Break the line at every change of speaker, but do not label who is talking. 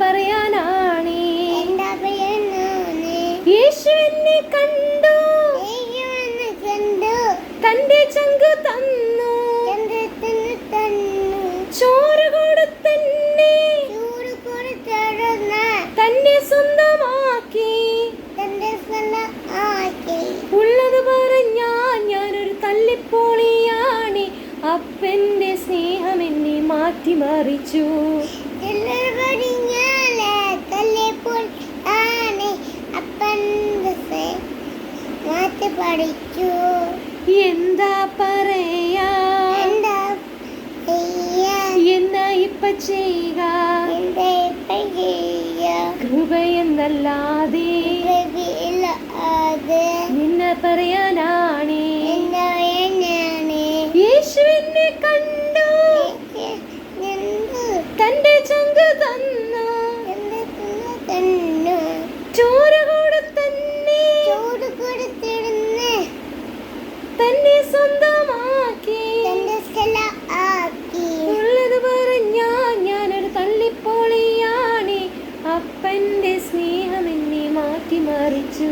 പറയാനാണേ. യേശു എന്നെ കണ്ടു. തന്റെ ചങ്ക് തന്നു. ചോര കൊടുത്തന്നെ. തന്നെ സ്വന്തമാക്കി. ഉള്ളത് പറഞ്ഞാ ഞാനൊരു തല്ലിപ്പോളിയാണ്. അപ്പന്റെ സ്നേഹം എന്നെ മാറ്റിമറിച്ചു
എല്ലാവരും പാട്ട് പഠിച്ചു
എന്താ പറയാ? എന്നാ ഇപ്പ ചെയ്യുക കൃപ എന്നല്ലാതെ നിന്നെ പറയാനാണേ. യേശുവിനെ കണ്ണു നിന്റെ സ്നേഹം എന്നെ മാറ്റി മറിച്ചു